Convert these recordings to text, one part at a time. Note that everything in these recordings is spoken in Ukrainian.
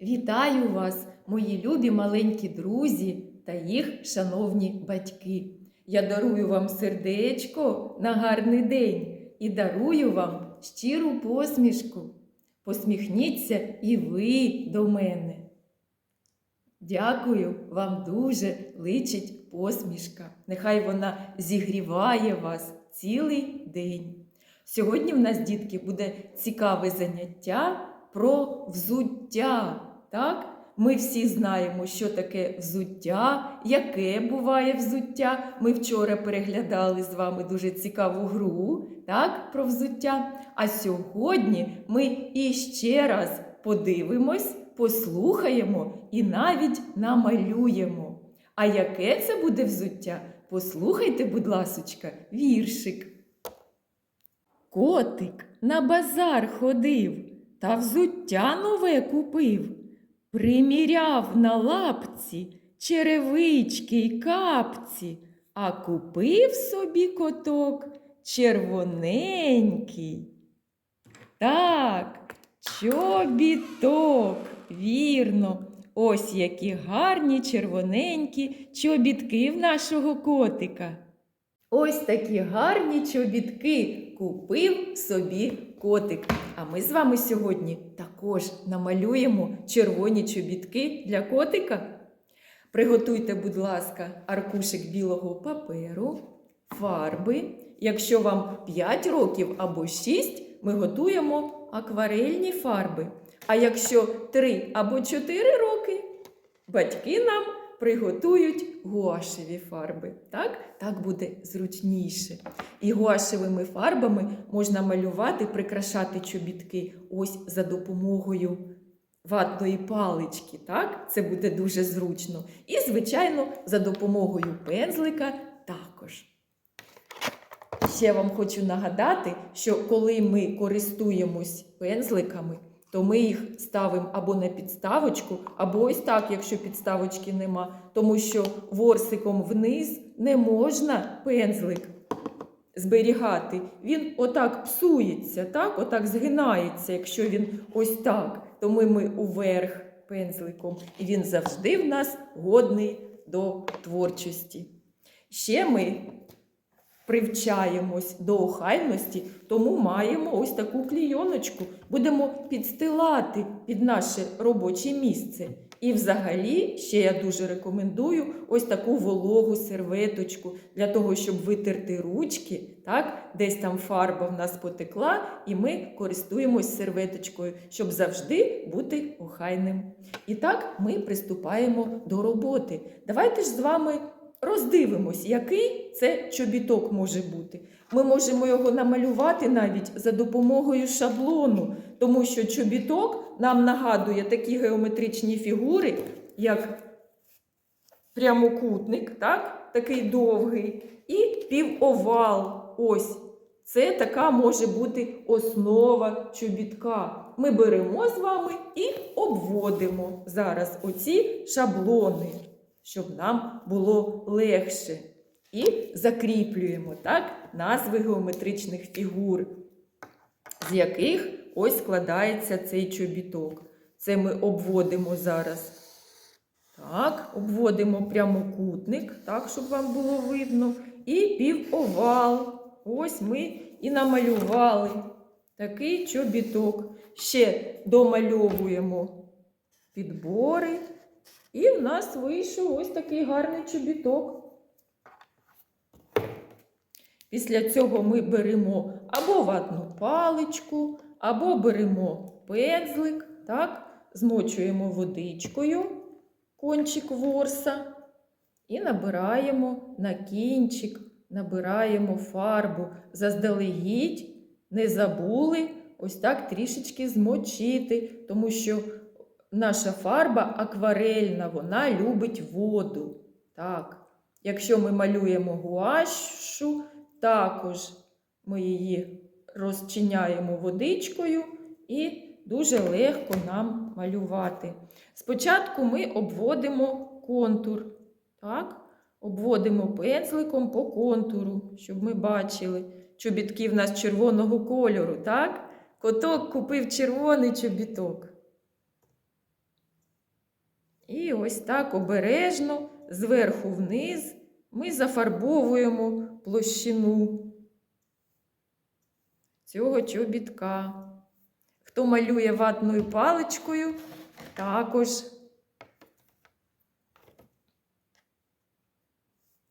Вітаю вас, мої любі маленькі друзі та їх шановні батьки. Я дарую вам сердечко на гарний день і дарую вам щиру посмішку. Посміхніться і ви до мене. Дякую, вам дуже личить посмішка. Нехай вона зігріває вас цілий день. Сьогодні в нас, дітки, буде цікаве заняття про взуття. Так? Ми всі знаємо, що таке взуття, яке буває взуття. Ми вчора переглядали з вами дуже цікаву гру так, про взуття. А сьогодні ми іще раз подивимось, послухаємо і навіть намалюємо. А яке це буде взуття? Послухайте, будь ласочка, віршик. Котик на базар ходив та взуття нове купив. Приміряв на лапці черевички й капці, а купив собі коток червоненький. Так, чобіток, вірно. Ось які гарні червоненькі чобітки в нашого котика. Ось такі гарні чобітки купив собі котик. А ми з вами сьогодні також намалюємо червоні чобітки для котика. Приготуйте, будь ласка, аркушик білого паперу, фарби. Якщо вам 5 років або 6, ми готуємо акварельні фарби. А якщо 3 або 4 роки, батьки нам приготують гуашеві фарби. Так? так буде зручніше. І гуашевими фарбами можна малювати, прикрашати чобітки ось за допомогою ватної палички. Так? Це буде дуже зручно. І, звичайно, за допомогою пензлика також. Ще вам хочу нагадати, що коли ми користуємось пензликами, то ми їх ставимо або на підставочку, або ось так, якщо підставочки нема, тому що ворсиком вниз не можна пензлик зберігати. Він отак псується, так? отак згинається, якщо він ось так. То ми, ми уверх пензликом, і він завжди в нас годний до творчості. Ще ми привчаємось до охайності, тому маємо ось таку клійоночку. Будемо підстилати під наше робоче місце. І взагалі, ще я дуже рекомендую ось таку вологу серветочку для того, щоб витерти ручки. Так? Десь там фарба в нас потекла, і ми користуємось серветочкою, щоб завжди бути охайним. І так ми приступаємо до роботи. Давайте ж з вами роздивимось, який це чобіток може бути. Ми можемо його намалювати навіть за допомогою шаблону, тому що чобіток нам нагадує такі геометричні фігури, як прямокутник, так? такий довгий, і півовал. Ось. Це така може бути основа чобітка. Ми беремо з вами і обводимо зараз оці шаблони щоб нам було легше. І закріплюємо так, назви геометричних фігур, з яких ось складається цей чобіток. Це ми обводимо зараз. Так, обводимо прямокутник, так, щоб вам було видно. І півовал. Ось ми і намалювали такий чобіток. Ще домальовуємо підбори. І в нас вийшов ось такий гарний чобіток. Після цього ми беремо або ватну паличку, або беремо пензлик, так, змочуємо водичкою кончик ворса і набираємо на кінчик, набираємо фарбу. Заздалегідь не забули ось так трішечки змочити, тому що наша фарба акварельна, вона любить воду. Так. Якщо ми малюємо гуашу, також ми її розчиняємо водичкою і дуже легко нам малювати. Спочатку ми обводимо контур. Так? Обводимо пензликом по контуру, щоб ми бачили. Чобітки в нас червоного кольору. так? Коток купив червоний чобіток. І ось так обережно, зверху вниз, ми зафарбовуємо площину цього чобітка. Хто малює ватною паличкою, також.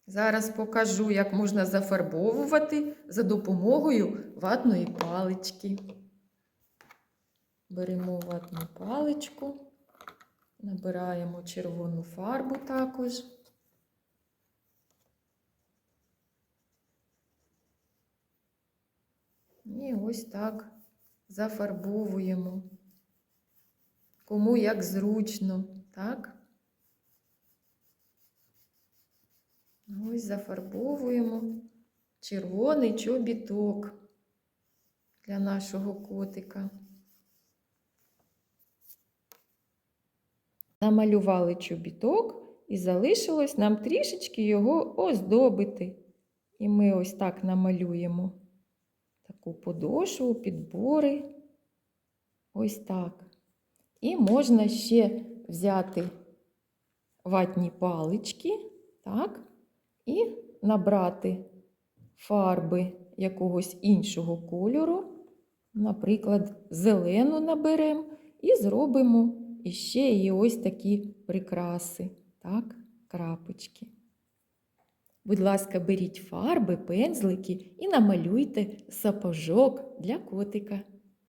Зараз покажу, як можна зафарбовувати за допомогою ватної палички. Беремо ватну паличку, набираємо червону фарбу також. І ось так зафарбовуємо. Кому як зручно, так? Ось зафарбовуємо червоний чобіток для нашого котика. Намалювали чобіток і залишилось нам трішечки його оздобити. І ми ось так намалюємо таку подошву, підбори. Ось так. І можна ще взяти ватні палички, так, і набрати фарби якогось іншого кольору, наприклад, зелену наберемо і зробимо і ось такі прикраси, так, крапочки. Будь ласка, беріть фарби, пензлики і намалюйте сапожок для котика.